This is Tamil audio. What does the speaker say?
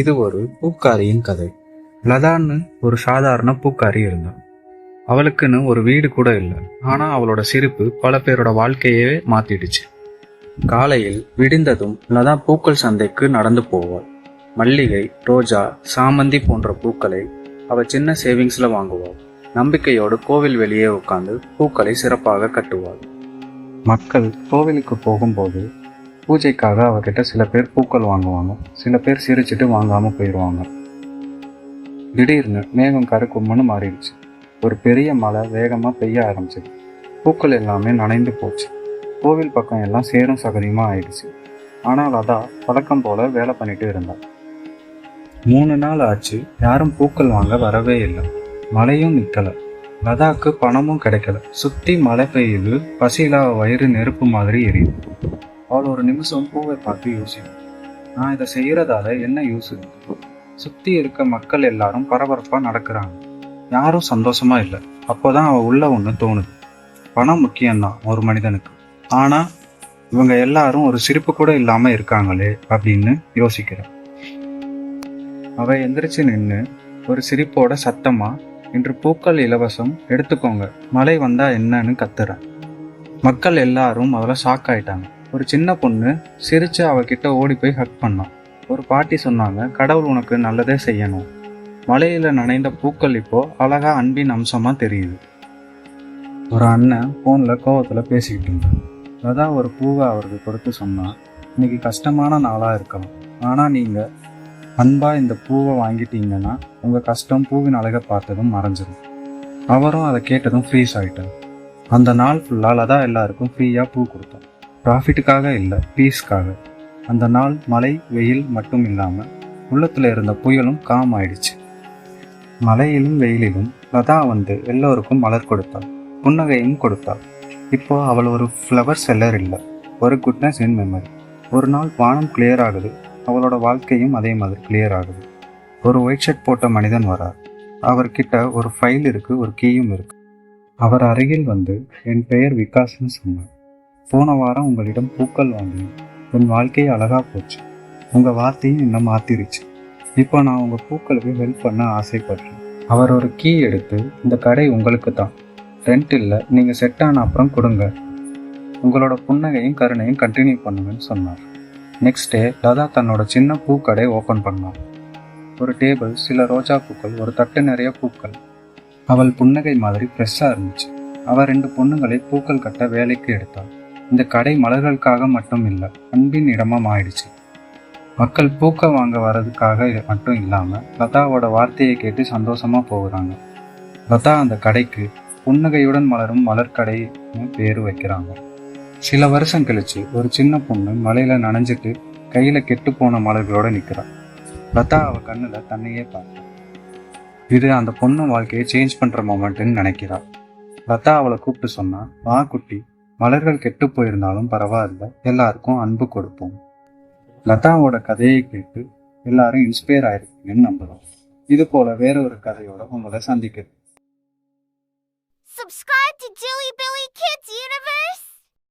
இது ஒரு பூக்காரியின் கதை. லதான்னு ஒரு சாதாரண பூக்காரி இருந்தாள் அவளுக்குன்னு ஒரு வீடு கூட இல்லை. ஆனா அவளோட சிரிப்பு பல பேரோட வாழ்க்கையே மாத்திடுச்சு. காலையில் விடிந்ததும் லதா பூக்கள் சந்தைக்கு நடந்து போவாள். மல்லிகை ரோஜா சாமந்தி போன்ற பூக்களை அவ சின்ன சேவிங்ஸ்ல வாங்குவாள். நம்பிக்கையோடு கோவில் வெளியே உட்கார்ந்து பூக்களை சிறப்பாக கட்டுவாள். மக்கள் கோவிலுக்கு போகும்போது பூஜைக்காக அவர்கிட்ட சில பேர் பூக்கள் வாங்குவாங்க. சில பேர் சிரிச்சிட்டு வாங்காமல் போயிடுவாங்க திடீர்னு மேகம் கருக்கும்னு மாறிடுச்சு. ஒரு பெரிய மழை வேகமாக பெய்ய ஆரம்பிச்சது. பூக்கள் எல்லாமே நனைந்து போச்சு. கோவில் பக்கம் எல்லாம் சேரும் சகதியுமா ஆயிடுச்சு. ஆனால் அதா பழக்கம் போல வேலை பண்ணிட்டு இருந்தா மூணு நாள் ஆச்சு யாரும் பூக்கள் வாங்க வரவே இல்லை. மழையும் நிற்கலை லதாக்கு பணமும் கிடைக்கல. சுற்றி மழை பெய்யுது. பசியில் வயிறு நெருப்பு மாதிரி எரியுது. அவள் ஒரு நிமிஷம் பூவை பார்த்து யோசிக்கும். நான் இதை செய்கிறதால என்ன யூஸ் இருக்கு சுற்றி இருக்க மக்கள் எல்லாரும் பரபரப்பாக நடக்கிறாங்க. யாரும் சந்தோஷமா இல்லை. அப்போதான் அவள் உள்ள ஒன்று தோணுது. பணம் முக்கியம்தான் ஒரு மனிதனுக்கு. ஆனால் இவங்க எல்லாரும் ஒரு சிரிப்பு கூட இல்லாமல் இருக்காங்களே அப்படின்னு யோசிக்கிறேன் அவ எந்திரிச்சு நின்று ஒரு சிரிப்போட சத்தமா இன்று பூக்கள் இலவசம் எடுத்துக்கோங்க. மழை வந்தா என்னன்னு கத்துறேன் மக்கள் எல்லாரும் அதில் ஷாக் ஆயிட்டாங்க. ஒரு சின்ன பொண்ணு சிரிச்சு அவகிட்ட ஓடி போய் ஹக் பண்ணான் ஒரு பாட்டி சொன்னாங்க கடவுள் உனக்கு நல்லதே செய்யணும். மலையில் நனைந்த பூக்கள் இப்போ அழகா அன்பின் அம்சமாக தெரியுது. ஒரு அண்ணன் ஃபோனில் கோவத்தில் பேசிக்கிட்டு இருந்தான். அதான் ஒரு பூவை அவருக்கு கொடுத்து சொன்னால் இன்னைக்கு கஷ்டமான நாளாக இருக்கலாம். ஆனால் நீங்கள் அன்பாக இந்த பூவை வாங்கிட்டீங்கன்னா உங்கள் கஷ்டம் பூவின் அழகை பார்த்ததும் மறைஞ்சிடும் அவரும் அதை கேட்டதும் ஃப்ரீஸ் ஆகிட்டார் அந்த நாள் ஃபுல்லாக லதா எல்லாருக்கும் ஃப்ரீயாக பூ கொடுத்தோம். ப்ராஃபிட்டுக்காக இல்லை பீஸ்க்காக அந்த நாள் மழை வெயில் மட்டும் இல்லாமல் உள்ளத்தில் இருந்த புயலும் காம் ஆயிடுச்சு மழையிலும் வெயிலிலும் லதா வந்து எல்லோருக்கும் மலர் கொடுத்தாள் புன்னகையும் கொடுத்தாள். இப்போ அவள் ஒரு ஃப்ளவர் செல்லர் இல்லை ஒரு குட்னஸ் இன் மெமரி ஒரு நாள் வானம் கிளியர் ஆகுது அவளோட வாழ்க்கையும் அதே மாதிரி கிளியர் ஆகுது. ஒரு ஒயிட் ஷர்ட் போட்ட மனிதன் வரார் அவர்கிட்ட ஒரு ஃபைல் இருக்கு ஒரு கீயும் இருக்கு. அவர் அருகில் வந்து என் பெயர் விகாஸ்னு சொன்னார். போன வாரம் உங்களிடம் பூக்கள் வாங்கினேன். என் வாழ்க்கையை அழகா போச்சு. உங்க வார்த்தையும் என்ன மாத்திருச்சு. இப்போ நான் உங்க பூக்களுக்கு ஹெல்ப் பண்ண ஆசைப்படுறேன். அவர் ஒரு கீ எடுத்து இந்த கடை உங்களுக்கு தான். ரெண்ட் இல்லை நீங்கள் செட் ஆன அப்புறம் கொடுங்க. உங்களோட புன்னகையும் கருணையும் கண்டினியூ பண்ணுங்கன்னு சொன்னார். நெக்ஸ்ட் டே லதா தன்னோட சின்ன பூக்கடை ஓப்பன் பண்ணாள் ஒரு டேபிள் சில ரோஜா பூக்கள் ஒரு தட்டு நிறைய பூக்கள். அவள் புன்னகை மாதிரி ஃப்ரெஷ்ஷாக இருந்துச்சு. அவள் ரெண்டு பொண்ணுங்களை பூக்கள் கட்ட வேலைக்கு எடுத்தாள். இந்த கடை மலர்களுக்காக மட்டும் இல்லை அன்பின் இடமும் ஆயிடுச்சு. மக்கள் பூக்க வாங்க வர்றதுக்காக மட்டும் இல்லாமல் லதாவோட வார்த்தையை கேட்டு சந்தோஷமாக போகிறாங்க. லதா அந்த கடைக்கு புன்னகையுடன் மலரும் மலர்கடைன்னு பேர் வைக்கிறாங்க. சில வருஷம் கழிச்சு ஒரு சின்ன பொண்ணு மலையில் நனைஞ்சிட்டு கையில் கெட்டு போன மலர்களோட நிற்கிறாள் லதா அவ கண்ணில் தன்னையே பார்த்தா இது அந்த பொண்ணு வாழ்க்கையை சேஞ்ச் பண்ணுற மொமெண்ட்டுன்னு நினைக்கிறா. லதா அவளை கூப்பிட்டு சொன்னா வா குட்டி மலர்கள் கெட்டு போயிருந்தாலும் பரவாயில்ல எல்லாருக்கும் அன்பு கொடுப்போம். லதாவோட கதையை கேட்டு எல்லாரும் இன்ஸ்பயர் ஆயிருக்கீங்கன்னு நம்புறோம். இது போல வேற ஒரு கதையோட உங்களை சந்திக்கிறேன்.